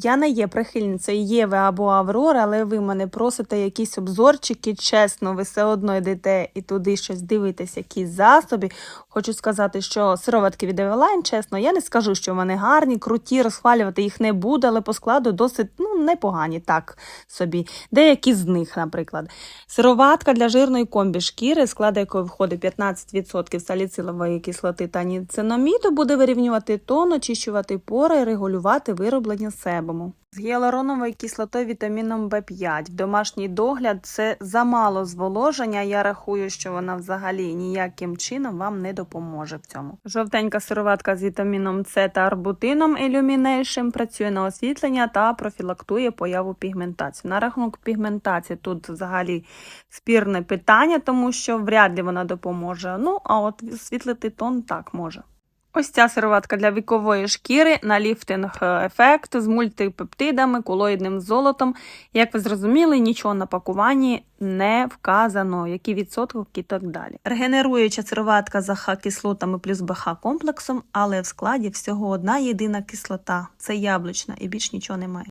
Я не є прихильницею Єви або Аврори, але ви мене просите якісь обзорчики. Чесно, ви все одно йдете і туди щось дивитесь, якісь засоби. Хочу сказати, що сироватки від Eveline, чесно, я не скажу, що вони гарні, круті, розхвалювати їх не буду, але по складу досить ну, непогані, так собі. Деякі з них, наприклад. Сироватка для жирної комбі шкіри, склад якої входить 15% саліцилової кислоти та ніциноміду, буде вирівнювати тон, очищувати пори, регулювати вироблення себуму. З гіалуроновою кислотою вітаміном В5. В домашній догляд це замало зволоження. Я рахую, що вона взагалі ніяким чином вам не допоможе в цьому. Жовтенька сироватка з вітаміном С та арбутином Illumination працює на освітлення та профілактує появу пігментації. На рахунок пігментації тут взагалі спірне питання, тому що вряд ли вона допоможе. Ну, а от освітлити тон так може. Ось ця сироватка для вікової шкіри на ліфтинг е, ефект з мультипептидами, колоїдним золотом. Як ви зрозуміли, нічого на пакуванні не вказано, які відсотки і так далі. Регенеруюча сироватка з АХ-кислотами плюс БХ комплексом, але в складі всього одна єдина кислота це яблучна і більш нічого немає.